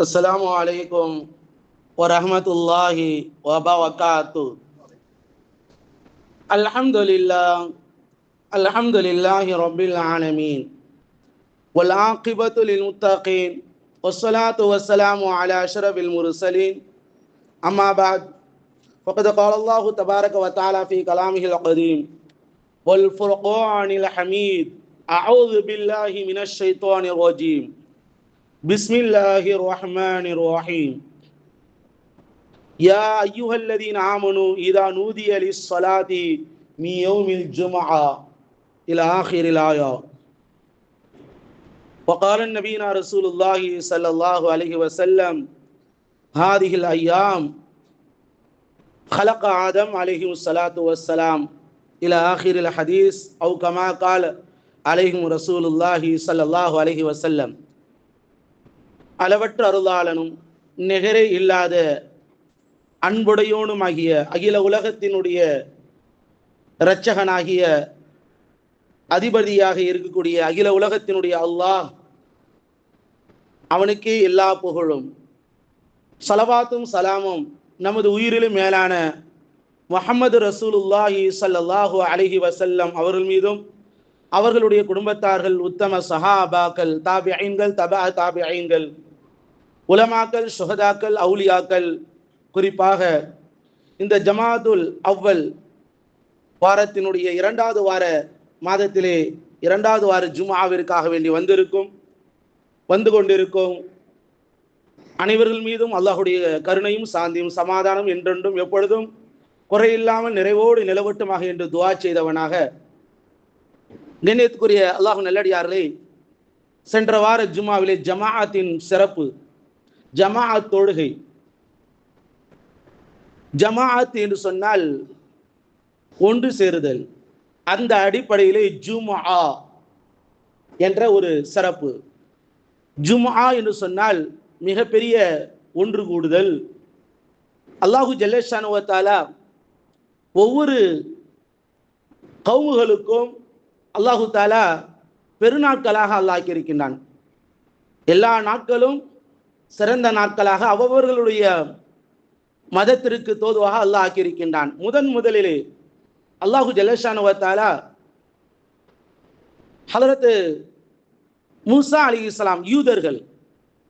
السلام عليكم ورحمة الله وبركاته. الحمد لله الحمد لله رب العالمين والعاقبة للمتقين والصلاة والسلام على أشرف المرسلين. أما بعد فقد قال الله تبارك وتعالى في كلامه القديم والفرقان الحميد أعوذ بالله من الشيطان الرجيم. بسم الله الرحمن الرحيم. يا أيها الذين آمنوا إذا نودي للصلاة من يوم الجمعة إلى آخر الآية. وقال النبينا رسول الله صلى الله عليه وسلم هذه الأيام خلق آدم عليه الصلاة والسلام إلى آخر الحديث أو كما قال عليهم رسول الله صلى الله عليه وسلم. அளவற்ற அருளாளனும் நிகரே இல்லாத அன்புடையோனுமாகிய அகில உலகத்தினுடைய இரட்சகனாகிய அதிபதியாக இருக்கக்கூடிய அகில உலகத்தினுடைய அல்லாஹ் அவனுக்கே எல்லா புகழும். சலவாத்தும் சலாமும் நமது உயிரிலும் மேலான முஹம்மது ரசூலுல்லாஹி சல்லாஹு அலஹி வசல்லம் அவர்கள் மீதும் அவர்களுடைய குடும்பத்தார்கள் உத்தம சஹாபாக்கள் தாபிஐன்கள் தபா தாபி தாபிஐன்கள் உலமாக்கள் சுகதாக்கள் அவுலியாக்கள் குறிப்பாக இந்த ஜமாதுல் அவ்வல் வாரத்தினுடைய இரண்டாவது வார மாதத்திலே இரண்டாவது வார ஜுமாவிற்காக வேண்டி வந்திருக்கும் வந்து கொண்டிருக்கும் அனைவர்கள் மீதும் அல்லாஹுடைய கருணையும் சாந்தியும் சமாதானம் என்றென்றும் எப்பொழுதும் குறையில்லாமல் நிறைவோடு நிலவட்டுமாக என்று துவா செய்தவனாக கண்ணியத்துக்குரிய அல்லாஹு நல்லடியார்களே சென்ற வார ஜுமாவிலே ஜமாஅத்தின் சிறப்பு ஜமாஅத் தொழுகை. ஜமாஅத் என்று சொன்னால் ஒன்று சேருதல். அந்த அடிப்படையிலே ஜுமா என்ற ஒரு சிறப்பு. ஜுமா என்று சொன்னால் மிகப்பெரிய ஒன்று கூடுதல். அல்லாஹு ஜல்லேஷானுவத்தாலா ஒவ்வொரு கவுமுகளுக்கும் அல்லாஹு தாலா பெருநாட்களாக அல்லாக்கியிருக்கின்றான் எல்லா நாட்களும் சிறந்த நாட்களாக அவர்களுடைய மதத்திற்கு தோதுவாக அல்லாஹ் ஆக்கியிருக்கின்றான். முதன் முதலிலே அல்லாஹு ஜலஷானுவத்தாலா ஹலரத்து மூசா அலி இஸ்லாம் யூதர்கள்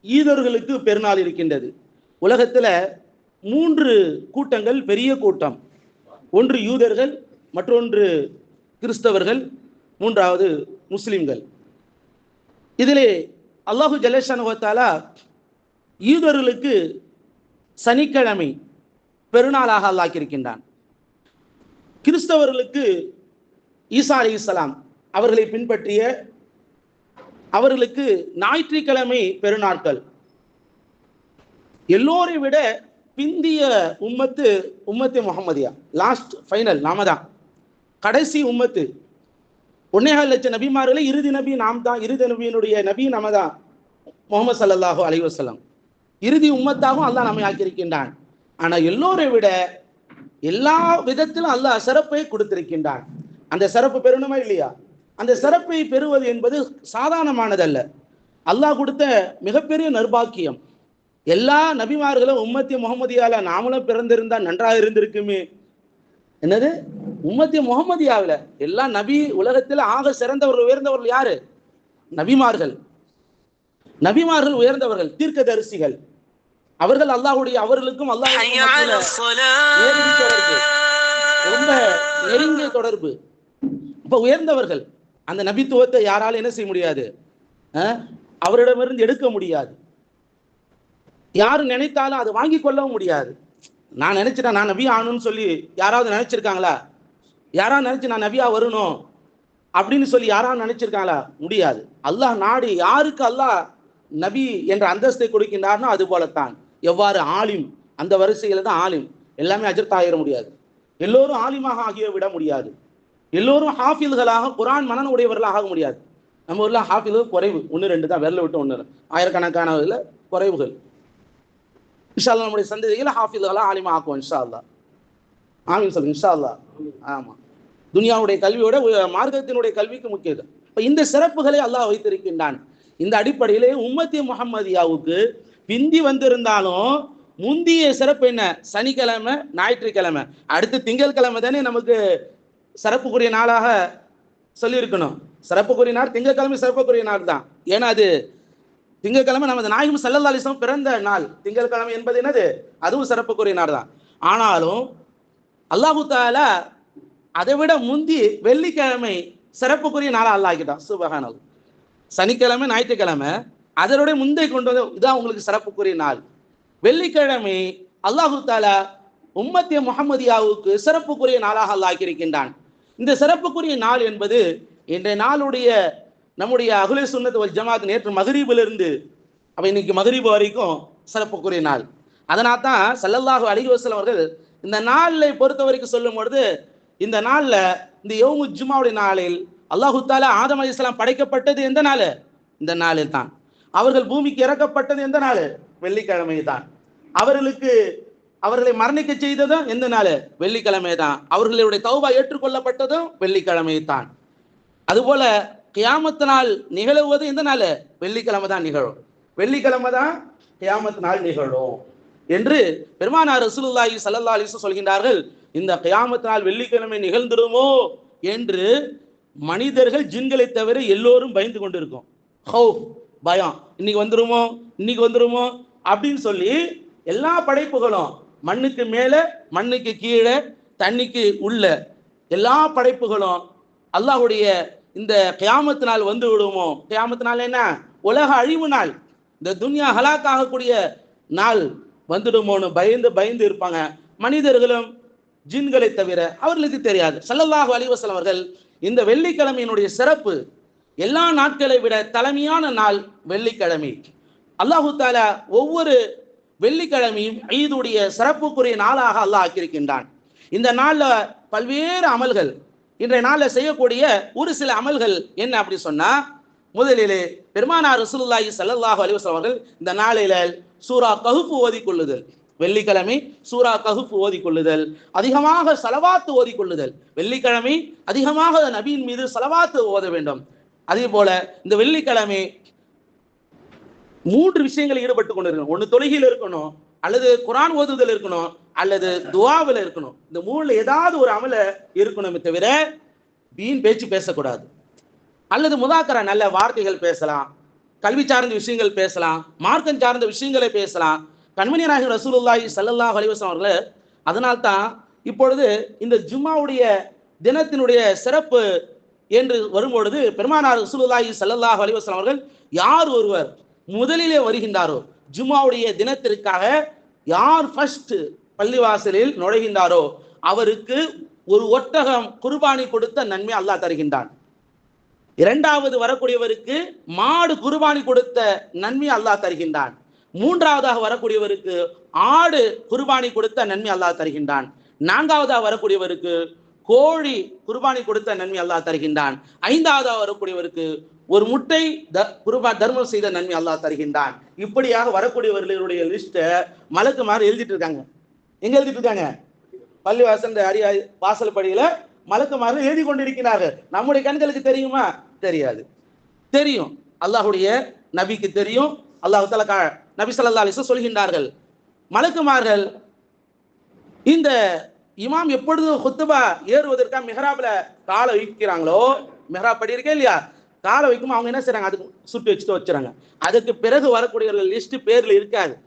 ஈதர்களுக்கு பெருநாள் இருக்கின்றது. உலகத்தில் மூன்று கூட்டங்கள் பெரிய கூட்டம். ஒன்று யூதர்கள் மற்றொன்று கிறிஸ்தவர்கள் மூன்றாவது முஸ்லிம்கள். இதிலே அல்லாஹு ஜலேஷானுவத்தாலா யூதர்களுக்கு சனிக்கிழமை பெருநாளாக அல்லாக்கியிருக்கின்றான் கிறிஸ்தவர்களுக்கு ஈசா அலி இஸ்லாம் அவர்களை பின்பற்றிய அவர்களுக்கு ஞாயிற்றுக்கிழமை பெருநாட்கள். எல்லோரை விட பிந்திய உம்மத்து உம்மத்து முகமதியா லாஸ்ட் ஃபைனல் நாம தான். கடைசி உம்மத்து. ஒன்னேகால் லட்சம் நபிமார்களே இறுதி நபி நாம் தான் இறுதி நபியினுடைய நபி நாம தான் முகமது சல்லாஹூ அலி வசலம் இறுதி உம்மத்தாகவும் அல்லாஹ் நம்மை ஆக்கியிருக்கின்றான். ஆனால் எல்லோரை விட எல்லா விதத்திலும் அல்லாஹ் சிறப்பை கொடுத்திருக்கின்றான். அந்த சிறப்பு பெறணுமா இல்லையா? அந்த சிறப்பை பெறுவது என்பது சாதாரணமானதல்ல. அல்லாஹ் கொடுத்த மிகப்பெரிய நர்பாக்கியம். எல்லா நபிமார்களும் உம்மத்தி முகமதியால நாமளும் பிறந்திருந்தா நன்றாக இருந்திருக்குமே. என்னது? உம்மத்தி முகமதியாவில் எல்லா நபி உலகத்தில் ஆக சிறந்தவர்கள் உயர்ந்தவர்கள் யாரு? நபிமார்கள். நபிமார்கள் உயர்ந்தவர்கள் தீர்க்கதரிசிகள். அவர்கள் அல்லாஹுடைய அவர்களுக்கும் அல்லாஹ் ரொம்ப நெருங்கிய தொடர்பு. இப்ப உயர்ந்தவர்கள் அந்த நபித்துவத்தை யாராலும் என்ன செய்ய முடியாது? அவரிடமிருந்து எடுக்க முடியாது. யாரு நினைத்தாலும் அதை வாங்கி கொள்ளவும் முடியாது. நான் நினைச்சிட்டேன் நான் நபி ஆகணும்னு சொல்லி யாராவது நினைச்சிருக்காங்களா? யாராவது நினைச்சு நான் நபியா வரணும் அப்படின்னு சொல்லி யாராவது நினைச்சிருக்காங்களா? முடியாது. அல்லாஹ் நாடு யாருக்கு அல்லாஹ் நபி என்ற அந்தஸ்தை கொடுக்கின்றார்னோ அது போலத்தான். எவ்வாறு ஆலிம்? அந்த வரிசையில் தான் ஆலிம். எல்லாமே அஜர்த் ஆகிட முடியாது. எல்லோரும் ஆலிமாக ஆகிய விட முடியாது. எல்லோரும் ஹாஃபில்களாக குரான் மனன் உடையவர்களாக ஆக முடியாது. நம்ம ஊர்ல ஹாஃபில்கள் குறைவு. ஒன்று ரெண்டு தான். விரல விட்டு ஒன்று ஆயிரக்கணக்கான இதில் குறைவுகள். இன்ஷால்லா நம்முடைய சந்ததிகளை ஹாஃபில்களாக ஆலிமா ஆக்குவோம் இன்ஷா அல்லா ஆமீன் சொல்லுங்க இன்ஷா அல்லா ஆமாம் துனியாவுடைய கல்வியோட மார்க்கத்தினுடைய கல்விக்கு முக்கியத்துவம் இப்போ இந்த சிறப்புகளை அல்லாஹ் வைத்திருக்கின்றான். இந்த அடிப்படையிலே உம்மத்தி முகமதியாவுக்கு பிந்தி வந்திருந்தாலும் முந்திய சிறப்பு என்ன? சனிக்கிழமை ஞாயிற்றுக்கிழமை. அடுத்து திங்கட்கிழமை தானே நமக்கு சிறப்புக்குரிய நாளாக சொல்லியிருக்கணும். சிறப்புக்குரிய நாள் திங்கட்கிழமை சிறப்புக்குரிய நாள் தான். ஏன்னா அது திங்கட்கிழமை நமது நாயகம் சல்லல்லா அலிஸ்லாம் பிறந்த நாள். திங்கட்கிழமை என்பது என்னது? அதுவும் சிறப்புக்குரிய நாள் தான். ஆனாலும் அல்லாஹு தாலா அதை விட முந்தி வெள்ளிக்கிழமை சிறப்புக்குரிய நாளாக அல்லாக்கிட்டான் சுபகானல் சனிக்கிழமை ஞாயிற்றுக்கிழமை அதனுடைய முந்தை கொண்டு வந்து இதான் உங்களுக்கு சிறப்புக்குரிய நாள். வெள்ளிக்கிழமை அல்லாஹு தாலா உம்மத்திய முகமதியாவுக்கு சிறப்புக்குரிய நாளாக அல்லாக்கியிருக்கின்றான் இந்த சிறப்புக்குரிய நாள் என்பது இன்றைய நாளுடைய நம்முடைய அகுலே சுன்னத் வல் ஜமாத் நேற்று மகரீபிலிருந்து அவன் இன்னைக்கு மகரீபு வரைக்கும் சிறப்புக்குரிய நாள். அதனால் தான் சல்லல்லாஹு அலிஹசல் அவர்கள் இந்த நாளை பொறுத்த வரைக்கும் சொல்லும் பொழுது இந்த நாளில் இந்த யோமு ஜுமாவுடைய நாளில் அல்லாஹு தாலா ஆதம் அலைஹிஸ்ஸலாம் படைக்கப்பட்டது எந்த நாள்? இந்த நாளில் தான் அவர்கள் பூமிக்கு இறக்கப்பட்டது எந்த நாள்? வெள்ளிக்கிழமை தான் அவர்களுக்கு அவர்களை மரணிக்க செய்ததும் எந்த நாள்? வெள்ளிக்கிழமை தான் அவர்களுடைய தௌபா ஏற்றுக்கொள்ளப்பட்டதும் வெள்ளிக்கிழமை தான் அதுபோல கியாமத்து நாள் நிகழுவது எந்த நாள்? வெள்ளிக்கிழமை தான் நிகழும். வெள்ளிக்கிழமை தான் கியாமத்து நாள் நிகழும் என்று பெருமானார் ரசூலுல்லாஹி சல்லல்லா அலைஹி சொல்கின்றார்கள். இந்த கியாமத்து நாள் வெள்ளிக்கிழமை நிகழ்ந்துருமோ என்று மனிதர்கள் ஜின்களை தவிர எல்லோரும் பயந்து கொண்டிருக்கும். ஹவு பயம். இன்னைக்கு வந்துருமோ? இன்னைக்கு வந்துருமோ? அப்படின்னு சொல்லி எல்லா படைப்புகளும் மண்ணுக்கு மேலே மண்ணுக்கு கீழே தண்ணிக்கு உள்ள எல்லா படைப்புகளும் அல்லாஹுடைய இந்த கியாமத்து நாள் வந்து விடுமோ? கியாமத்து நாள் என்ன? உலக அழிவு நாள். இந்த துன்யா ஹலாக் ஆகக்கூடிய நாள் வந்துடுமோன்னு பயந்து பயந்து இருப்பாங்க. மனிதர்களும் ஜின்களை தவிர அவர்களுக்கு தெரியாது. சல்லல்லாஹு அலைஹி அவர்கள் இந்த வெள்ளிக்கிழமையினுடைய சிறப்பு எல்லா நாட்களை விட தலைமையான நாள் வெள்ளிக்கிழமை. அல்லாஹு தாலா ஒவ்வொரு வெள்ளிக்கிழமையும் ஈதுடைய சிறப்புக்குரிய நாளாக அல்லாஹ் ஆக்கியிருக்கின்றான். இந்த நாளில் பல்வேறு அமல்கள் இன்றைய நாளில் செய்யக்கூடிய ஒரு சில அமல்கள் என்ன அப்படி சொன்னா முதலிலே பெருமானார் ரசூலுல்லாஹி ஸல்லல்லாஹு அலைஹி அவர்கள் இந்த நாளில சூரா ககுப்பு ஓதிக்கொள்ளுதல் வெள்ளிக்கிழமை சூரா ககுப்பு ஓதிக்கொள்ளுதல் அதிகமாக சலவாத்து ஓதிக்கொள்ளுதல் வெள்ளிக்கிழமை அதிகமாக நபியின் மீது சலவாத்து ஓத வேண்டும். அதே போல இந்த வெள்ளிக்கிழமை மூன்று விஷயங்கள் ஈடுபட்டு கொண்டிருக்கணும். ஒன்று தொழுகையில் இருக்கணும் அல்லது குரான் ஓதுதல் இருக்கணும் அல்லது துவாவில் இருக்கணும். இந்த மூணுல ஏதாவது ஒரு அமல இருக்கணுமே தவிர வீண் பேச்சு பேசக்கூடாது. அல்லது முதாக்கர நல்ல வார்த்தைகள் பேசலாம் கல்வி சார்ந்த விஷயங்கள் பேசலாம் மார்க்கம் சார்ந்த விஷயங்களை பேசலாம். கண்மணி நாயகம் ரசூலுல்லாஹி ஸல்லல்லாஹு அலைஹி வஸல்லம் அவர்களே அதனால்தான் இப்பொழுது இந்த ஜும்மாவுடைய தினத்தினுடைய சிறப்பு என்று வரும்பொழுது பெருமானார் ரசூலுல்லாஹி சல்லாஹ் அலிவாஸ்லாம் அவர்கள் யார் ஒருவர் முதலிலே வருகின்றாரோ ஜும்மாவுடைய தினத்திற்காக யார் ஃபர்ஸ்ட் பள்ளிவாசலில் நுழைகின்றாரோ அவருக்கு ஒரு ஒட்டகம் குர்பானி கொடுத்த நன்மை அல்லாஹ் தருகின்றான். இரண்டாவது வரக்கூடியவருக்கு மாடு குர்பானி கொடுத்த நன்மை அல்லாஹ் தருகின்றான். மூன்றாவதாக வரக்கூடியவருக்கு ஆடு குர்பானி கொடுத்த நன்மை அல்லாஹ் தருகின்றான். நான்காவதாக வரக்கூடியவருக்கு கோழி குர்பானி கொடுத்த நன்மை அல்லாஹ் தருகின்றான். ஐந்தாவதாக வரக்கூடியவருக்கு ஒரு முட்டை த குருபா தர்மம் செய்த நன்மை அல்லாஹ் தருகின்றான். இப்படியாக வரக்கூடியவர்களுடைய லிஸ்ட்டை மலக்கு மாதிரி எழுதிட்டு இருக்காங்க. எங்க எழுதிட்டு இருக்காங்க? பள்ளிவாசல் அரிய வாசல் படியில மலக்குமார்கள் எழுதி கொண்டிருக்கிறார்கள். நம்முடைய கண்களுக்கு தெரியுமா? தெரியாது. தெரியும். அல்லாஹுடைய நபிக்கு தெரியும். அல்லாஹ் தலா நபி ஸல்லல்லாஹு அலைஹி சொல்கின்றார்கள். மலக்குமார்கள் இந்த இமாம் எப்பொழுது ஹுத்துபா ஏறுவதற்காக மெஹராபில் காலை வைக்கிறாங்களோ மெஹராப் படி இருக்கே இல்லையா? காலை வைக்கும் அவங்க என்ன செய்றாங்க? அதுக்கு சுட்டு வச்சுட்டு வச்சுறாங்க. அதுக்கு பிறகு வரக்கூடிய லிஸ்ட் பேர்ல இருக்காது.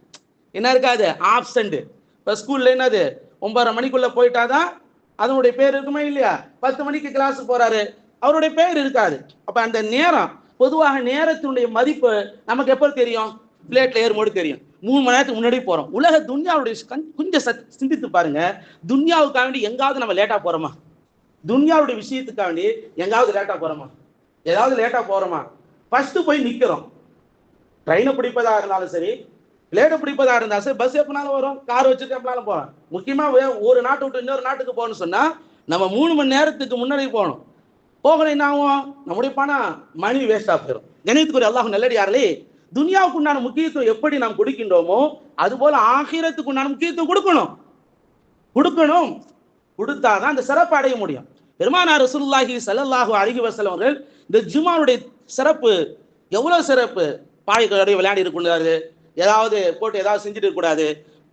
என்ன இருக்காது? ஆப்சண்ட் இப்போ ஸ்கூல்ல என்னது? ஒன்பதரை மணிக்குள்ள போயிட்டாதான் அதனுடைய பேர் இருக்குமே இல்லையா? பத்து மணிக்கு கிளாஸ் போறாரு. அவருடைய பேர் இருக்காது. அப்ப அந்த நேரம் பொதுவாக நேரத்தினுடைய மதிப்பு நமக்கு எப்போ தெரியும்? பிளேட்ல ஏறும்போது தெரியும். மூணு மணி நேரத்துக்கு முன்னாடி போறோம். உலக துன்யாவுடைய கொஞ்சம் சிந்தித்து பாருங்க. துன்யாவுக்காக வேண்டி எங்காவது நம்ம லேட்டா போறோமா? துன்யாவுடைய விஷயத்துக்காக வேண்டி எங்காவது லேட்டா போறோமா? ஏதாவது லேட்டா போறோமா? ஃபர்ஸ்ட் போய் நிக்கிறோம். ட்ரெயினை பிடிப்பதா இருந்தாலும் சரி பிளேடை பிடிப்பதா இருந்தாலும் சரி பஸ் எப்பனாலும் வரும் கார் வச்சுட்டு எப்பனாலும் போகலாம். முக்கியமா ஒரு நாட்டை விட்டு இன்னொரு நாட்டுக்கு போகணும்னு சொன்னா நம்ம மூணு மணி நேரத்துக்கு முன்னாடி போகணும். போகணும் என்ன ஆகும்? நம்முடைய பணம் மணி வேஸ்டா போயிடும் கணிதத்துக்குரிய அல்லாஹ் நல்லடியார்களே துனியாவுக்கு உண்டான முக்கியத்துவம் எப்படி நாம் கொடுக்கின்றோமோ அதுபோல ஆகிரத்துக்கு உண்டான முக்கியத்துவம் கொடுக்கணும். கொடுக்கணும். கொடுத்தாதான் அந்த சிறப்பு அடைய முடியும். பெருமானார் ரசூல்லாஹி ஸல்லல்லாஹு அலைஹி வஸல்லம் அவர்கள் இந்த ஜுமாவுடைய சிறப்பு எவ்வளவு சிறப்பு? பாய்களுடைய விளையாடி இருக்கிறாரு ஏதாவது போட்டு ஏதாவது செஞ்சுட்டு இருக்கக்கூடாது.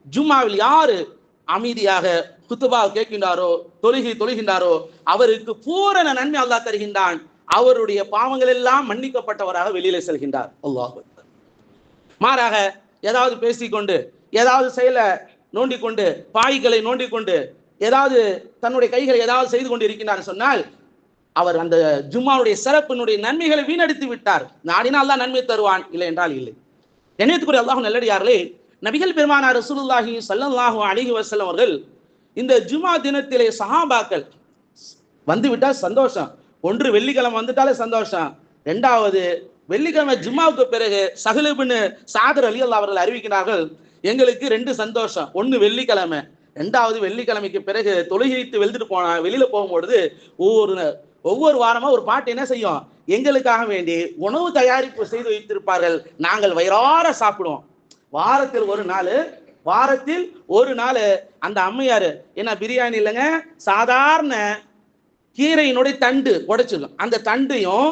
ஜும்மாவில் யாரு அமைதியாக குத்துபா கேட்கின்றாரோ தொழுகி தொழுகின்றாரோ அவருக்கு பூரண நன்மை அல்லாஹ் தருகின்றான். அவருடைய பாவங்கள் எல்லாம் மன்னிக்கப்பட்டவராக வெளியில செல்கின்றார். அல்லாஹ். மாறாக ஏதாவது பேசிக்கொண்டு ஏதாவது செயலை நோண்டிக்கொண்டு பாய்களை நோண்டிக்கொண்டு ஏதாவது தன்னுடைய கைகளை ஏதாவது செய்து கொண்டு இருக்கின்றார் சொன்னால் அவர் அந்த ஜும்மாவுடைய சிறப்பினுடைய நன்மைகளை வீணடித்து விட்டார். நாடினால் தான் நன்மை தருவான் இல்லை என்றால் இல்லை. நினைத்துக்குரிய அல்லாஹும் நல்லடியார்களே நபிகள் பெருமானார் ரசூலுல்லாஹி ஸல்லல்லாஹு அலைஹி வஸல்லம் அவர்கள் இந்த ஜுமா தினத்திலே சஹாபாக்கள் வந்து விட்டால் சந்தோஷம். ஒன்று வெள்ளிக்கிழமை வந்துட்டாலே சந்தோஷம். ரெண்டாவது வெள்ளிக்கிழமை ஜும்மாவுக்கு பிறகு சஹலுபின் சாதர் அலி அல்லா அவர்கள் அறிவிக்கிறார்கள் எங்களுக்கு ரெண்டு சந்தோஷம். ஒன்று வெள்ளிக்கிழமை ரெண்டாவது வெள்ளிக்கிழமைக்கு பிறகு தொழுகைத்து வெளுத்துட்டு போனா வெளியில போகும்பொழுது ஒவ்வொரு ஒவ்வொரு வாரமா ஒரு பாட்டு என்ன செய்யும்? எங்களுக்காக வேண்டி உணவு தயாரிப்பு செய்து வைத்திருப்பார்கள். நாங்கள் வயிறார சாப்பிடுவோம். வாரத்தில் ஒரு நாள் வாரத்தில் ஒரு நாள். அந்த அம்மையார் என்ன பிரியாணி இல்லைங்க? சாதாரண கீரையினுடைய தண்டு உடைச்சிடும் அந்த தண்டையும்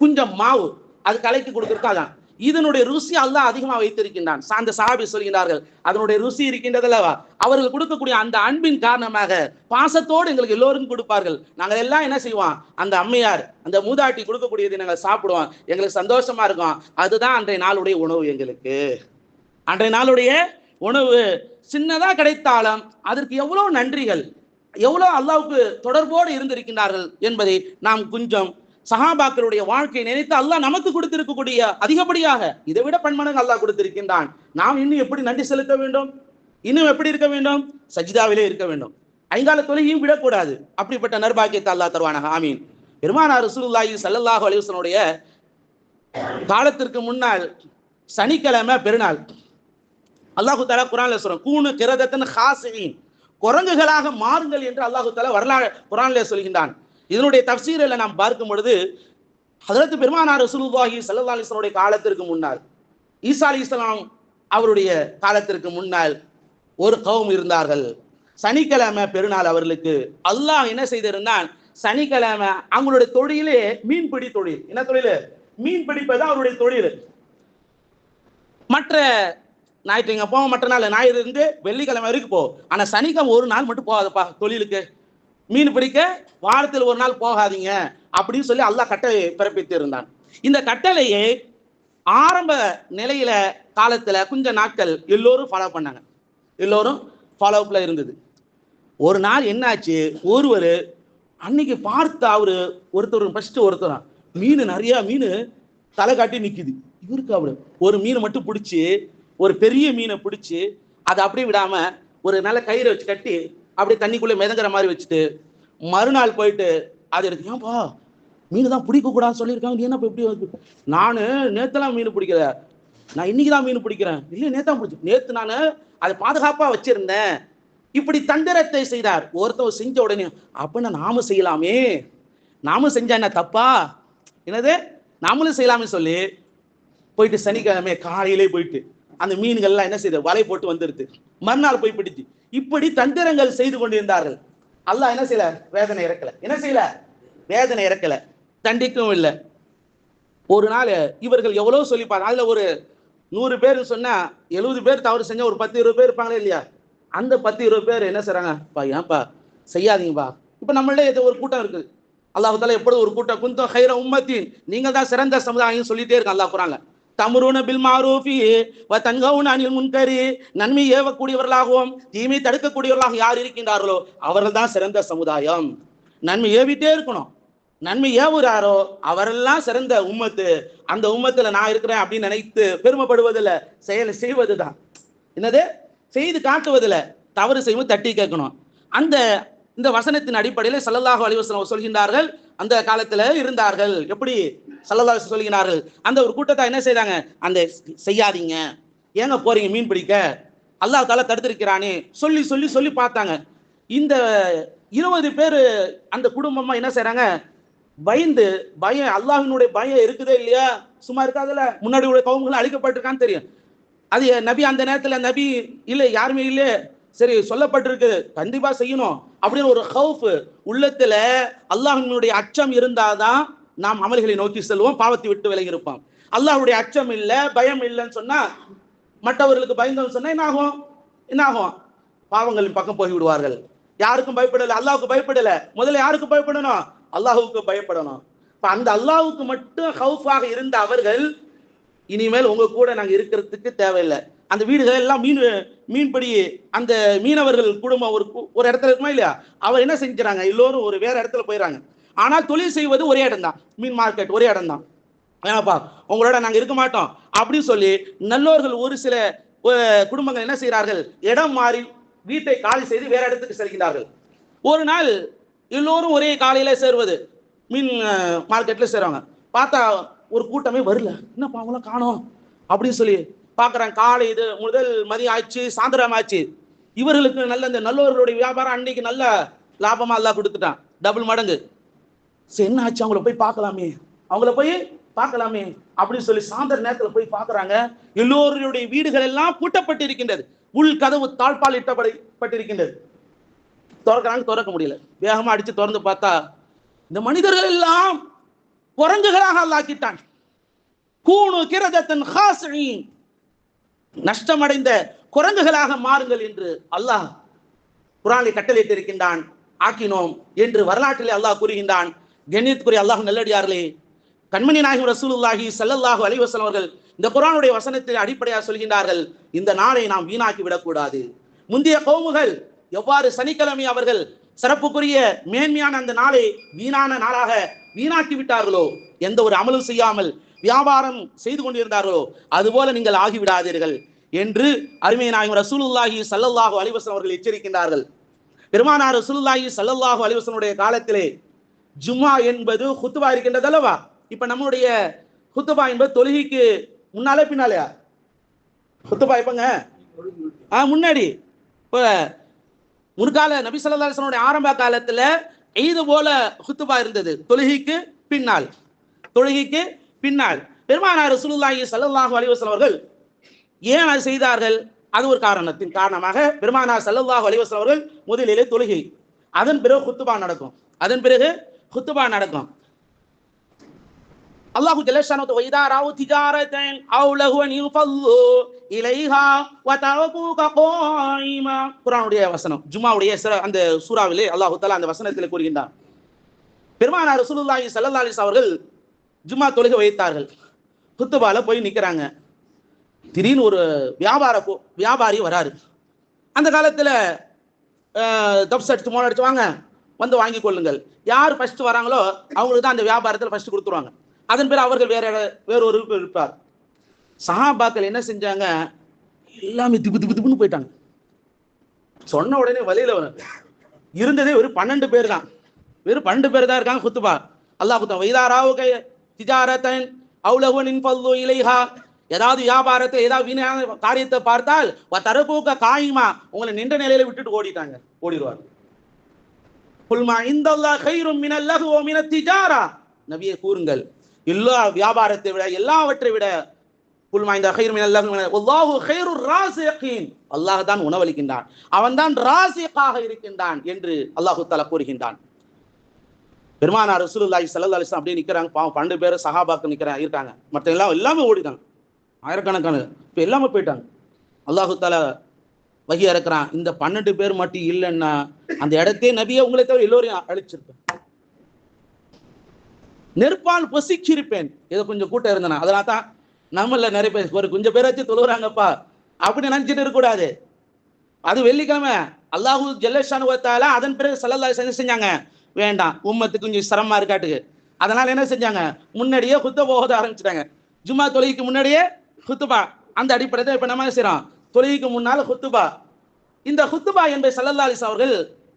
கொஞ்சம் மாவு அது கலக்கி கொடுக்கறதுக்கு அதான். இதனுடைய ருசி அல்ல அதிகமாக வைத்திருக்கின்றான். சார்ந்த சாபி சொல்கிறார்கள் அதனுடைய ருசி இருக்கின்றது அல்லவா அவர்கள் கொடுக்கக்கூடிய அந்த அன்பின் காரணமாக பாசத்தோடு எங்களுக்கு எல்லோரும் கொடுப்பார்கள். நாங்கள் எல்லாம் என்ன செய்வோம்? அந்த அம்மையார் அந்த மூதாட்டி கொடுக்கக்கூடியதை நாங்கள் சாப்பிடுவோம். எங்களுக்கு சந்தோஷமா இருக்கும். அதுதான் அன்றைய நாளுடைய உணவு எங்களுக்கு. அன்றைய நாளுடைய உணவு சின்னதா கிடைத்தாலும் அதற்கு எவ்வளவு நன்றிகள் எவ்வளவு அல்லாவுக்கு தொடர்போடு இருந்திருக்கின்றார்கள் என்பதை நாம் கொஞ்சம் சஹாபாக்களுடைய வாழ்க்கையை நினைத்து அல்லாஹ் நமக்கு கொடுத்திருக்கக்கூடிய அதிகப்படியாக இதை விட பன்மடங்கு அல்லாஹ் கொடுத்திருக்கின்றான். நாம் இன்னும் எப்படி நன்றி செலுத்த வேண்டும்? இன்னும் எப்படி இருக்க வேண்டும்? சஜிதாவிலே இருக்க வேண்டும். ஐங்கால தொலையும் விடக்கூடாது. அப்படிப்பட்ட நர்பாக்கியத்தை அல்லாஹ் தருவானாக. ஆமீன். பெருமானார் ரசூலுல்லாஹி ஸல்லல்லாஹு அலிவசனுடைய காலத்திற்கு முன்னால் சனிக்கிழமை பெருநாள். அல்லாஹு தாலா குரான்ல சொல்றோம் கூணு கிரதத்தன் ஹாசின் குரங்குகளாக மாறுங்கள் என்று அல்லாஹு தாலா வரலாறு குரான்ல சொல்கின்றான். இதனுடைய தப்சீரில் நாம் பார்க்கும் பொழுது அதற்கு பெருமானார் ரசூலுல்லாஹி சல்லா அலிஸ்லனுடைய காலத்திற்கு முன்னால் ஈசா அலி இஸ்லாம் அவருடைய காலத்திற்கு முன்னால் ஒரு கவும் இருந்தார்கள். சனிக்கிழமை பெருநாள் அவர்களுக்கு அல்லாஹ் என்ன செய்திருந்தான்? சனிக்கிழமை அவங்களுடைய தொழிலே மீன்பிடி தொழில். என்ன தொழில்? மீன் பிடிப்பது அவருடைய தொழில். மற்ற ஞாயிற்றுங்க போவோம் மற்ற நாள் ஞாயிறு இருந்து வெள்ளிக்கிழமை வரைக்கும் போ ஆனால் சனிக்கிழமை ஒரு நாள் மட்டும் போகாதப்பா தொழிலுக்கு. மீன் பிடிக்க வாரத்தில் ஒரு நாள் போகாதீங்க அப்படின்னு சொல்லி அல்லாஹ் கட்டளை பிறப்பித்து இருந்தான். இந்த கட்டளையை ஆரம்ப நிலையில காலத்துல கொஞ்ச நாட்கள் எல்லோரும் ஃபாலோ பண்ணாங்க. எல்லோரும் ஃபாலோ அப்ல இருந்தது. ஒரு நாள் என்னாச்சு? ஒருவர் அன்னைக்கு பார்த்த அவரு ஒருத்தர் ஃபர்ஸ்ட் ஒருத்தர் மீன் நிறைய மீன் தலை காட்டி நிக்குது. இவருக்கு அவரு. ஒரு மீனை மட்டும் பிடிச்சி ஒரு பெரிய மீனை பிடிச்சி அதை அப்படியே விடாம ஒரு நல்ல கயிறை வச்சு கட்டி அப்படியே தண்ணிக்குள்ளே மிதங்குற மாதிரி வச்சுட்டு மறுநாள் போயிட்டு அது எடுத்து ஏன்பா மீன் தான் பிடிக்கக்கூடாதுன்னு சொல்லியிருக்காங்க. நீ என்ன எப்படி நான் நேற்றுலாம் நேத்தெல்லாம் மீன் பிடிக்கல. நான் இன்னைக்கு தான் மீன் பிடிக்கிறேன். இல்லை நேத்தான் பிடிச்சி நேற்று நான் அதை பாதுகாப்பாக வச்சிருந்தேன். இப்படி தந்திரத்தை செய்தார். ஒருத்தவன் செஞ்ச உடனே அப்படின்னா நாம செய்யலாமே? நாம செஞ்சா என்ன தப்பா? என்னது? நாமளும் செய்யலாமே சொல்லி போயிட்டு சனிக்கிழமை காலையிலே போயிட்டு அந்த மீன்கள்லாம் என்ன செய்யுது வலை போட்டு வந்துடுது மறுநாள் போய் பிடிச்சு. இப்படி தந்திரங்கள் செய்து கொண்டிருந்தார்கள். அல்லாஹ் என்ன செய்யல? வேதனை இறக்கல. என்ன செய்யல? வேதனை இறக்கல. தண்டிக்கவும் இல்லை. ஒரு நாள் இவர்கள் எவ்வளவு சொல்லிப்பாங்க. அதுல ஒரு நூறு பேர் சொன்னா எழுபது பேர் தவறு செஞ்சா ஒரு பத்து இருபது பேர் இருப்பாங்களே இல்லையா? அந்த பத்து இருபது பேர் என்ன செய்றாங்க? பா ஏன்பா செய்யாதீங்கப்பா. இப்ப நம்மளே இது ஒரு கூட்டம் இருக்குது அல்லாஹு தாலா எப்பொழுது ஒரு கூட்டம் குந்தம் ஹைர உம்மத்தின் நீங்கள் தான் சிறந்த சமுதாயம் சொல்லிட்டே இருக்க அல்லாஹ் குறாங்க தமுருன பில் மாரூஃபி வ தன்கவுன அனில் முன்கரி நன்மை ஏவக்கூடியவர்களாகவும் தீமை தடுக்கக்கூடியவர்களாக யார் இருக்கின்றார்களோ அவர்கள் தான் சிறந்த சமுதாயம். நன்மை ஏவிட்டே இருக்கணும். நன்மை ஏவுறாரோ அவரெல்லாம் சிறந்த உம்மத்து. அந்த உம்மத்துல நான் இருக்கிறேன் அப்படின்னு நினைத்து பெருமைப்படுவதில்ல. செய்வது செய்வதுதான். என்னது? செய்து காட்டுவதில்ல. தவறு செய்வது தட்டி கேட்கணும். அந்த இந்த வசனத்தின் அடிப்படையில் சல்லல்லாஹு அலைஹி சொல்கின்றார்கள். அந்த காலத்துல இருந்தார்கள். எப்படி? சல்லல்லாஹு சொல்கிறார்கள் அந்த ஒரு கூட்டத்தை என்ன செய்தாங்க? அந்த செய்யாதீங்க. ஏங்க போறீங்க மீன் பிடிக்க? அல்லாஹ் தால தடுத்திருக்கிறானே. சொல்லி சொல்லி சொல்லி பார்த்தாங்க. இந்த இருபது பேர் அந்த குடும்பமா என்ன செய்கிறாங்க பயந்து பயம் அல்லாஹினுடைய பயம் இருக்குதே இல்லையா? சும்மா இருக்காதுல்ல? முன்னாடி உள்ள கவுங்களும் அழிக்கப்பட்டிருக்கான்னு தெரியும். அது நபி அந்த நேரத்தில் நபி இல்லை யாருமே இல்லை. சரி சொல்லப்பட்டிருக்கு. கண்டிப்பா செய்யணும். அப்படின்னு ஒரு ஹவுஃப் உள்ளத்துல அல்லாஹினுடைய அச்சம் இருந்தாதான் நாம் அமல்களை நோக்கி செல்வோம் பாவத்தை விட்டு விலகி இருப்போம் அல்லாஹுடைய அச்சம் இல்லை பயம் இல்லைன்னு சொன்னா மற்றவர்களுக்கு பயந்தோம்னு சொன்னா என்ன ஆகும் என்ன ஆகும் பாவங்களின் பக்கம் போய் விடுவார்கள். யாருக்கும் பயப்படல அல்லாவுக்கு பயப்படல. முதல்ல யாருக்கு பயப்படணும்? அல்லாஹுக்கு பயப்படணும். இப்ப அந்த அல்லாவுக்கு மட்டும் ஹவுஃபாக இருந்த அவர்கள் இனிமேல் உங்க கூட நாங்க இருக்கிறதுக்கு தேவையில்லை. அந்த வீடுகள் எல்லாம் மீன் மீன்படி அந்த மீனவர்கள் குடும்பம் ஒரு ஒரு இடத்துல இருக்குமா இல்லையா? அவர் என்ன செஞ்சாங்க எல்லோரும் ஒரு வேற இடத்துல போயிடறாங்க. ஆனால் தொழில் செய்வது ஒரே இடம் தான் மீன் மார்க்கெட் ஒரே இடம் தான் ஏன்னாப்பா உங்களோட நாங்கள் இருக்க மாட்டோம். அப்படின்னு சொல்லி நல்லோர்கள் ஒரு சில குடும்பங்கள் என்ன செய்கிறார்கள்? இடம் மாறி வீட்டை காலி செய்து வேற இடத்துக்கு செல்கிறார்கள் ஒரு நாள் எல்லோரும் ஒரே காலையில சேருவது. மீன் மார்க்கெட்டில் மார்க்கெட்ல சேருவாங்க. பார்த்தா ஒரு கூட்டமே வரல. என்னப்பா அவங்களாம் காணோம்? அப்படின்னு சொல்லி பார்க்குறாங்க. காலை இது முதல் மதியம் ஆச்சு சாயந்தரம் ஆச்சு. இவர்களுக்கு நல்ல இந்த நல்லவர்களுடைய வியாபாரம் அன்னைக்கு நல்ல லாபமா எல்லாம் கொடுத்துட்டான். டபுள் மடங்கு. சரி என்ன ஆச்சு? அவங்கள போய் பார்க்கலாமே. அவங்கள போய் பார்க்கலாமே அப்படின்னு சொல்லி சாயந்தர நேரத்துல போய் பார்க்குறாங்க. எல்லோருடைய வீடுகள் எல்லாம் பூட்டப்பட்டு இருக்கின்றது உள் கதவு தாழ்பால் இட்டப்பட்டிருக்கின்றது திறக்கிறாங்க திறக்க முடியல. வேகமா அடிச்சு திறந்து பார்த்தா இந்த மனிதர்கள் எல்லாம் குரங்குகளாக அல்லாக்கிட்டான் கூணு கிரதத்தன் ஹாசின் நஷ்டமடைந்த குரங்குகளாக மாறுங்கள் என்று அல்லாஹ் குரானை கட்டளையிட்டிருக்கின்றான். ஆக்கினோம் என்று வரலாற்றிலே அல்லாஹ் கூறுகின்றான். கண்ணியத்துக்குரிய அல்லாஹ் நல்லடியார்களே. கண்மணி நாயகம் ரசூலுல்லாஹி சல்லல்லாஹு அலைஹி அவர்கள் இந்த குரானுடைய வசனத்தை அடிப்படையாக சொல்கின்றார்கள் இந்த நாளை நாம் வீணாக்கி விடக்கூடாது. முந்தைய கவுமுகள் எவ்வாறு சனிக்கிழமை அவர்கள் சிறப்புக்குரிய மேன்மையான அந்த நாளை வீணான நாளாக வீணாக்கி விட்டார்களோ எந்த ஒரு அமலும் செய்யாமல் வியாபாரம் செய்து கொண்டிருந்தார்களோ அதுபோல நீங்கள் ஆகிவிடாதீர்கள் என்று அருமை நாயகம் ரசூலுல்லாஹி சல்லல்லாஹு அலிவசன் அவர்கள் எச்சரிக்கின்றார்கள். பெருமானார் ரசூலுல்லாஹி சல்லல்லாஹு அலிவசனுடைய காலத்திலே ஜும்மா என்பது ஹுத்துவா இருக்கின்றது அல்லவா? இப்ப நம்முடைய ஹுத்துபா என்பது தொழுகைக்கு முன்னாலே பின்னாலையா? ஹுத்துபா இப்பங்க ஆ முன்னாடி. இப்ப முற்கால நபி ஸல்லல்லாஹு ஆரம்ப காலத்துல இது போல ஹுத்துபா இருந்தது. தொழுகைக்கு பின்னால். தொழுகைக்கு பின்னால். பெருமானார் ரசூலுல்லாஹி சல்லாஹு அலைஹி அவர்கள் ஏன் அது செய்தார்கள்? அது ஒரு காரணத்தின் காரணமாக பெருமானார் சல்லாஹு அலைஹி அவர்கள் முதலிலே தொழுகை. அதன் பிறகு குத்துபா நடக்கும். அதன் பிறகு குத்துபா நடக்கும். அல்லாஹு ஜல்லஷானு வைதா ராவு திஜாரத்தன் அவு லஹுவன் யுஃபல்லு இலைஹா வ கோயிமா. குரானுடைய குர்ஆனுடைய வசனம் ஜும்மாவுடைய அந்த சூறாவிலே அல்லாஹு தஆலா அந்த வசனத்தில் கூறுகின்றார் பெருமானார் ரசூலுல்லாஹி ஸல்லல்லாஹு அலைஹி அவர்கள் ஜும்மா தொழுகை வைத்தார்கள். குத்துபால போய் நிக்கிறாங்க. திடீர்னு ஒரு வியாபார வியாபாரி வராரு. அந்த காலத்துல தப்ஸ் அடிச்சு மோளம் அடிச்சு வாங்க. வந்து வாங்கி கொள்ளுங்கள் யார் ஃபர்ஸ்ட் வராங்களோ அவங்களுக்கு தான் அந்த வியாபாரத்தில் ஃபர்ஸ்ட் கொடுத்துருவாங்க. அதன் பிறகு அவர்கள் வேற வேற ஒரு இருப்பார் சஹாபாக்கள் என்ன செஞ்சாங்க? எல்லாமே திப்பு திப்பு திப்புன்னு போயிட்டாங்க. சொன்ன உடனே வழியில வரும். இருந்ததே ஒரு பன்னெண்டு பேர் தான். வெறும் பன்னெண்டு பேர் தான் இருக்காங்க குத்துபா. அல்லாஹ் குத்தம் வைதாராவுக திஜாரத்தன் அவ்வளவு பல்லு இலைஹா. ஏதாவது வியாபாரத்தை ஏதாவது வீணான காரியத்தை பார்த்தால் தரப்போக்க காயுமா. உங்களை நின்ற நிலையில விட்டுட்டு ஓடிட்டாங்க. ஓடிடுவார் குல்மா இந்தல்லா கைரும் மினல்லகு ஓ மின திஜாரா நபியை கூறுங்கள் எல்லா வியாபாரத்தை விட எல்லாவற்றை விட குல்மா இந்த கைரும் மினல்லகு அல்லாஹு கைரு ராசிகீன் அல்லாஹ் தான் உணவளிக்கின்றான். அவன் தான் ராசிகாக இருக்கின்றான் என்று அல்லாஹு தாலா கூறுகின்றான். பெருமானார் ரசூலுல்லாஹி ஸல்லல்லாஹு அலைஹி அப்படியே நிக்கிறாங்க. பாவம் பன்னெண்டு பேர் சஹாபாக்கு நிக்கிறாங்க இருக்காங்க. மற்ற எல்லாம் எல்லாமே ஓடிட்டாங்க. ஆயிரக்கணக்கான இப்போ எல்லாமே போயிட்டாங்க. அல்லாஹு தாலா வகி இறக்குறான். இந்த பன்னெண்டு பேர் மட்டும் இல்லைன்னா அந்த இடத்தையே நபியை உங்களை தவிர எல்லோரையும் அழிச்சிருப்பேன். நெருப்பால் பொசிச்சிருப்பேன். ஏதோ கொஞ்சம் கூட்டம் இருந்தனா அதனால தான் நம்மள நிறைய பேர் ஒரு கொஞ்சம் பேராச்சும் தொழுகிறாங்கப்பா அப்படி நினைச்சிட்டு இருக்கக்கூடாது. அது வெள்ளிக்கிழமை அல்லாஹு ஜல்லஷானுவத்தால அதன் பிறகு சல்லல்லா செஞ்சு செஞ்சாங்க. வேண்டாம் உம்மத்துக்கு கொஞ்சம் சிரமமா இருக்காட்டுக்கு. அதனால என்ன செஞ்சாங்க? முன்னாடியே குத்த போகத ஆரம்பிச்சிட்டாங்க. ஜும்மா தொழுகைக்கு முன்னாடியே குத்துபா. அந்த அடிப்படையில் இப்ப நம்ம செய்யறோம் தொழுகைக்கு முன்னால் குத்துபா இந்த ஹுத்துபா என்பதை சல்லல்லா அலிஸ் அவர்கள்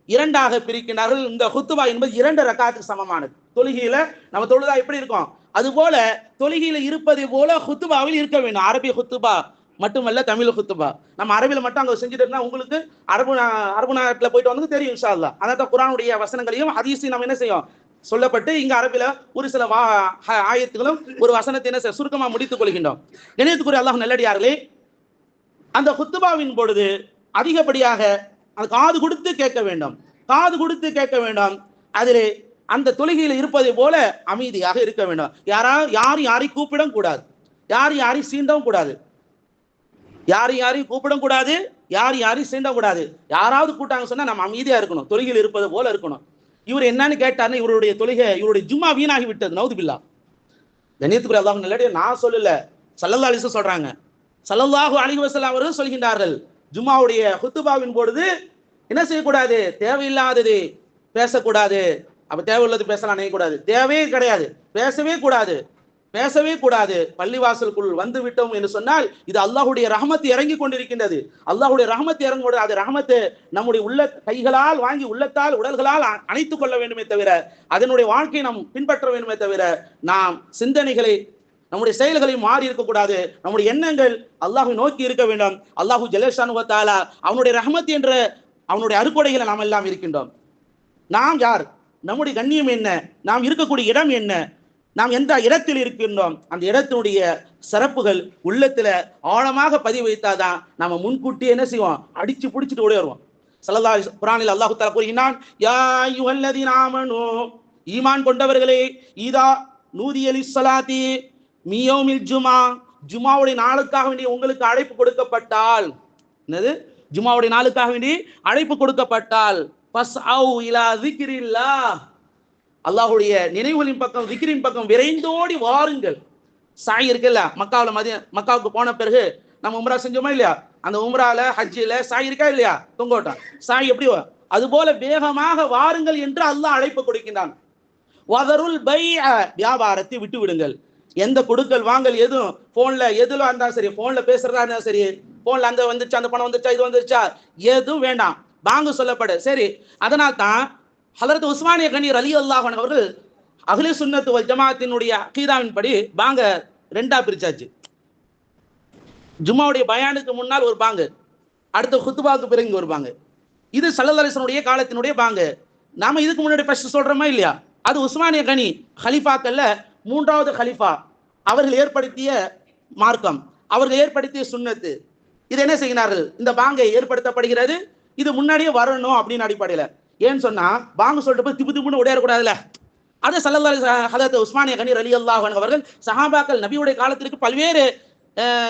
இரண்டாக பிரிக்கின்றார்கள். இந்த ஹுத்துபா என்பது இரண்டு ரக்காத்துக்கு சமமானது. தொழுகையில நம்ம தொழுதா எப்படி இருக்கும்? அதுபோல தொழுகையில இருப்பதை போல ஹுத்துபாவில் இருக்க வேண்டும். அரபி ஹுத்துபா மட்டுமல்ல தமிழ் குத்துபா நம்ம அரபியில் மட்டும் அங்கே செஞ்சுட்டு உங்களுக்கு அரபு அரபு நாட்டில் போயிட்டு வந்து தெரியும் இன்ஷா அல்லாஹ் அதான் குரானுடைய வசனங்களையும் ஹதீஸையும் நம்ம என்ன செய்யும் சொல்லப்பட்டு இங்க அரபில ஒரு சில வா ஆயத்துகளும் ஒரு வசனத்தை என்ன சுருக்கமா முடித்துக் கொள்கின்றோம். கணியத்துக்குரிய அல்லாஹ் நல்லடியார்களே அந்த குத்துபாவின் பொழுது அதிகப்படியாக காது கொடுத்து கேட்க வேண்டும். காது கொடுத்து கேட்க வேண்டும். அதிலே அந்த தொழுகையில் இருப்பதை போல அமைதியாக இருக்க வேண்டும். யாரா யார் யாரை கூப்பிடவும் கூடாது. யார் யாரையும் சீண்டவும் கூடாது. யார் யாரையும் கூப்பிடவும் கூடாது. யார் யாரையும் சீண்டவும் கூடாது. யாராவது கூட்டாங்க சொன்னா நம்ம அமைதியா இருக்கணும். தொழுகையில் இருப்பது போல இருக்கணும். இவர் என்னன்னு கேட்டாருன்னா இவருடைய தொழுகை இவருடைய ஜும்மா வீணாகி விட்டது நவுது பில்லா கண்ணியத்துக்குரிய அல்லாஹ் நல்லடியா நான் சொல்லல. சல்லல்லா அலிசு சொல்றாங்க. சல்லல்லாஹு அலைஹி வஸல்லம் அவர்கள் சொல்கின்றார்கள். ஜும்மாவுடைய ஹுத்துபாவின் பொழுது என்ன செய்யக்கூடாது? தேவையில்லாதது பேசக்கூடாது. அப்ப தேவையுள்ளது பேசலாம் நினைக்கக்கூடாது தேவையே கிடையாது. பேசவே கூடாது. பேசவே கூடாது. பள்ளிவாசலுக்குள் வந்து விட்டோம் என்று சொன்னால் இது அல்லாஹ்வுடைய ரஹமத் இறங்கி கொண்டிருக்கின்றது. அல்லாஹுடைய ரஹமத்து இறங்கும் அது ரஹமத்து நம்முடைய உள்ள கைகளால் வாங்கி உள்ளத்தால் உடல்களால் அணைத்துக் கொள்ள வேண்டுமே தவிர அதனுடைய வாழ்க்கையை நாம் பின்பற்ற வேண்டுமே தவிர நாம் சிந்தனைகளை நம்முடைய செயல்களை மாறி இருக்கக்கூடாது. நம்முடைய எண்ணங்கள் அல்லாஹ்வை நோக்கி இருக்க வேண்டும். அல்லாஹு ஜலேஷானு அவனுடைய ரஹமத் என்ற அவனுடைய அறுப்படைகளை நாம் எல்லாம் இருக்கின்றோம். நாம் யார்? நம்முடைய கண்ணியம் என்ன? நாம் இருக்கக்கூடிய இடம் என்ன? நாம் எந்த இடத்தில் இருக்கின்றோம்? அந்த இடத்தினுடைய சிறப்புகள் உள்ளத்துல ஆழமாக பதிவு வைத்தாதான் நாம் முன்கூட்டி என்ன செய்வோம்? அடிச்சு பிடிச்சிட்டு ஓடி வருவோம். சல்லல்லா குரானில் அல்லாஹு தலா கூறுகிறான் யா அய்யுஹல்லதீன ஆமனூ. ஈமான் கொண்டவர்களே ஈதா நூதியலி சலாத்தி மியோமில் ஜுமா ஜுமாவுடைய நாளுக்காக வேண்டி உங்களுக்கு அழைப்பு கொடுக்கப்பட்டால் என்னது? ஜுமாவுடைய நாளுக்காக வேண்டி அழைப்பு கொடுக்கப்பட்டால் பஸ் இலா திக்ரில்லா அல்லாஹ்வுடைய நினைவுகளின் பக்கம் விக்கிரின் பக்கம் விரைந்தோடி வாருங்கள். சாய் இருக்குல்ல மக்காவில் மதிய மக்காவுக்கு போன பிறகு நம்ம உம்ரா செஞ்சோமா இல்லையா? அந்த உம்ரால ஹஜ்ஜில சாய் இருக்கா இல்லையா? தொங்கோட்டம் சாய் எப்படி அது போல வேகமாக வாருங்கள் என்று அல்லாஹ் அழைப்பு கொடுக்கின்றான். வதருள் பை வியாபாரத்தை விட்டு விடுங்கள் எந்த கொடுக்கல் வாங்கல் எதுவும் ஃபோனில் எதுல இருந்தாலும் சரி ஃபோனில் பேசுறதா இருந்தாலும் சரி ஃபோனில் அந்த வந்துச்சு அந்த பணம் வந்துச்சா இது வந்துருச்சா எதுவும் வேண்டாம். வாங்க சொல்லப்படு. சரி அதனால் தான் ஹலரத் உஸ்மானிய கனி அலி அல்லாஹன் அவர்கள் அஹ்லே சுன்னத்து வல் ஜமாத்தினுடைய அகீதாவின் படி பாங்க ரெண்டா பிரிச்சாச்சு. ஜும்மாவுடைய பயானுக்கு முன்னால் ஒரு பாங்கு அடுத்த குத்துபாவுக்கு பிறகு ஒரு பாங்கு. இது சல்லதரசனுடைய காலத்தினுடைய பாங்கு. நாம இதுக்கு முன்னாடி ஃபர்ஸ்ட் சொல்றோமா இல்லையா? அது உஸ்மானிய கனி ஹலிஃபாக்கல்ல மூன்றாவது ஹலிஃபா அவர்கள் ஏற்படுத்திய மார்க்கம் அவர்கள் ஏற்படுத்திய சுண்ணத்து. இது என்ன செய்கிறார்கள்? இந்த பாங்கை ஏற்படுத்தப்படுகிறது. இது முன்னாடியே வரணும் அப்படின்னு அடிப்படையில். ஏன்னு சொன்னா பாங்கு சொல்லிட்டு போய் திப்பு திப்புன்னு உடையக்கூடாதுல்ல அதே சல்லல்லா ஹதரத் உஸ்மானிய கனி அலி அல்லாஹ் அவர்கள் சஹாபாக்கள் நபியுடைய காலத்திற்கு பல்வேறு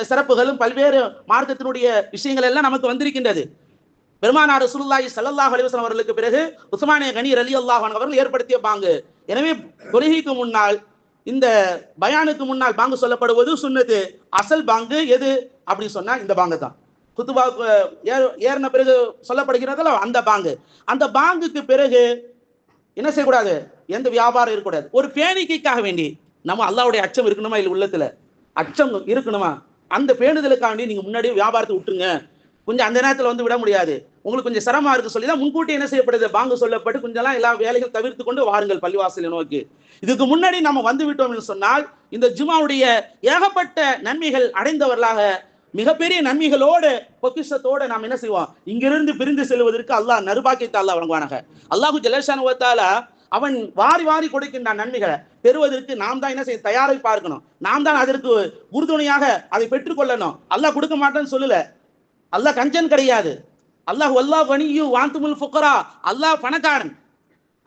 சிறப்புகளும் பல்வேறு மார்க்கத்தினுடைய விஷயங்கள் எல்லாம் நமக்கு வந்திருக்கின்றது. பெருமானார் ரசூலுல்லாஹி சல்லல்லாஹ் அலிவசன் அவர்களுக்கு பிறகு உஸ்மானிய கனி ரலி அல்லாஹ் அவர்கள் ஏற்படுத்திய பாங்கு. எனவே தொழுகைக்கு முன்னால் இந்த பயானுக்கு முன்னால் பாங்கு சொல்லப்படுவது சுண்ணத்து அசல் பாங்கு எது? அப்படின்னு சொன்னா இந்த பாங்கு தான். குத்துபா ஏறின பிறகு சொல்லப்படுகிறதல்ல அந்த பாங்கு. அந்த பாங்குக்கு பிறகு என்ன செய்யக்கூடாது? எந்த வியாபாரம் இருக்கக்கூடாது. ஒரு பேணிக்கைக்காக வேண்டி நம்ம அல்லாவுடைய அச்சம் இருக்கணுமா? இல்லை உள்ளத்துல அச்சம் இருக்கணுமா? அந்த பேணுதலுக்காக வேண்டி நீங்க முன்னாடியே வியாபாரத்தை விட்டுருங்க. கொஞ்சம் அந்த நேரத்தில் வந்து விட முடியாது. உங்களுக்கு கொஞ்சம் சிரமமா இருக்கு சொல்லி தான் முன்கூட்டி என்ன செய்யப்படுது? பாங்கு சொல்லப்பட்டு கொஞ்சம்லாம் எல்லா வேலைகள் தவிர்த்து கொண்டு வாருங்கள் பள்ளிவாசலை நோக்கி. இதுக்கு முன்னாடி நம்ம வந்து விட்டோம் என்று சொன்னால் இந்த ஜுமாவுடைய ஏகப்பட்ட நன்மைகள் அடைந்தவர்களாக மிகப்பெரிய நன்மைகளோடு பொக்கிஷத்தோட நாம் என்ன செய்வோம்? இங்கிருந்து பிரிந்து செல்வதற்கு அல்லாஹ் நறுபாக்கியத்தை அல்லாஹ் வழங்குவானாக. அல்லாஹு ஜலேஷானுவத்தால அவன் வாரி வாரி கொடுக்கின்றான் நன்மைகளை. பெறுவதற்கு நாம் தான் என்ன செய்ய தயாரை பார்க்கணும். நாம் தான் அதற்கு உறுதுணையாக அதை பெற்றுக்கொள்ளணும் அல்லாஹ் கொடுக்க மாட்டேன்னு சொல்லல. அல்லாஹ் கஞ்சன் கிடையாது. அல்லாஹ் அல்லா வணியு வாந்துமுல் ஃபுக்கரா. அல்லாஹ் பணக்காரன்.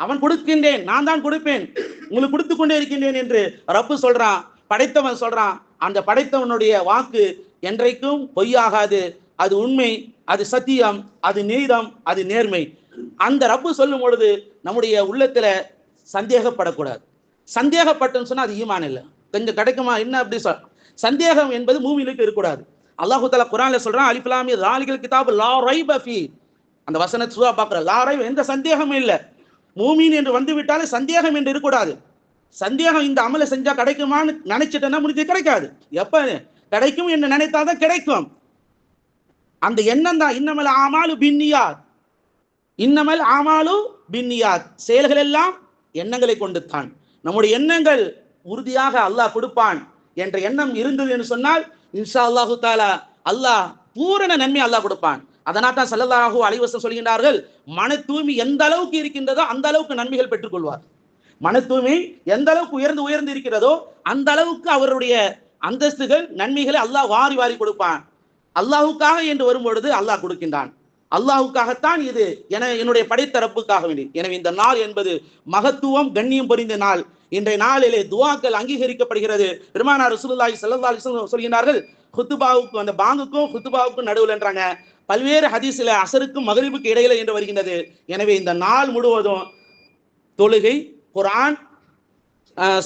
அவன் கொடுக்கின்றேன் நான் தான் கொடுப்பேன். உங்களுக்கு கொடுத்து கொண்டே இருக்கின்றேன் என்று ரப்பு சொல்றான் படைத்தவன் சொல்றான். அந்த படைத்தவனுடைய வாக்கு என்றைக்கும் பொய்யாகாது. அது உண்மை அது சத்தியம் அது நீதம் அது நேர்மை. அந்த ரப்பு சொல்லும் பொழுது நம்முடைய உள்ளத்துல சந்தேகப்படக்கூடாது. சந்தேகப்பட்டோம்னு சொன்னா அது ஈமான் இல்லை. கொஞ்சம் கிடைக்குமா என்ன அப்படி சொல் சந்தேகம் என்பது மூவிலுக்கு இருக்கக்கூடாது. அல்லாஹு தாலா குரான்ல சொல்றான் அலிஃபலாமி ராலிகள் கிதாபு லா ரைப ஃபீ. அந்த வசனத்தை சுவா பார்க்குற லா ரைப் எந்த சந்தேகமும் இல்லை. மூமின் என்று வந்து விட்டாலே சந்தேகம் என்று இருக்கக்கூடாது. சந்தேகம் இந்த அமலை செஞ்சா கிடைக்குமான்னு நினைச்சிட்டேன்னா முடிஞ்சு கிடைக்காது. எப்ப? கிடைக்கும் என்று நினைத்தாதான் கிடைக்கும். அந்த எண்ணம் தான் இன்னமல் ஆமாலு பின்னியார் இன்னமல் ஆமாலு பின்னியார் செயல்கள் எல்லாம் எண்ணங்களை கொண்டு தான் நம்முடைய எண்ணங்கள் உறுதியாக அல்லாஹ் கொடுப்பான் என்ற எண்ணம் இருந்தது என்று சொன்னால் இன்ஷா அல்லாஹு தாலா அல்லாஹ் பூரண நன்மை அல்லாஹ் கொடுப்பான். அதனால் தான் சல்லல்லாஹு அலைவசம் சொல்கின்றார்கள் மன தூய்மை எந்த அளவுக்கு இருக்கின்றதோ அந்த அளவுக்கு நன்மைகள் பெற்றுக்கொள்வார். மன தூய்மை எந்த அளவுக்கு உயர்ந்து உயர்ந்து இருக்கிறதோ அந்த அளவுக்கு அவருடைய அந்தஸ்துகள் நன்மைகளை அல்லாஹ் வாரி வாரி கொடுப்பான். அல்லாஹுக்காக என்று வரும்பொழுது அல்லாஹ் கொடுக்கின்றான். அல்லாஹுக்காகத்தான் இது என என்னுடைய படைத்தரப்புக்காக வேண்டி. எனவே இந்த நாள் என்பது மகத்துவம் கண்ணியம் பொறிந்த நாள். இன்றைய நாளிலே துவாக்கள் அங்கீகரிக்கப்படுகிறது. பெருமானார் ரசூலுல்லாஹி ஸல்லல்லாஹு அலைஹி சொல்கிறார்கள் ஹுத்துபாவுக்கு அந்த பாங்குக்கும் ஹுத்துபாவுக்கும் நடுவுலன்றாங்க பல்வேறு ஹதீஸில் அசருக்கும் மகரிபுக்கு இடையில என்று வருகின்றது. எனவே இந்த நாள் முழுவதும் தொழுகை குரான்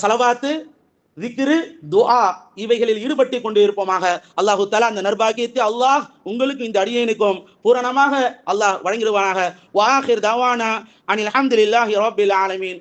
சலவாத்து விக்ரு துஆ இவைகளில் ஈடுபட்டு கொண்டு இருப்போமாக அல்லாஹு தலா அந்த நர்பாகியத்தை அல்லாஹ் உங்களுக்கு இந்த அடியேனுக்கும் பூரணமாக அல்லாஹ் வழங்கிடுவானாக. வாஹிர் தவானா அனில் அஹமதுல்லாஹி ரப்பில் ஆலமீன்.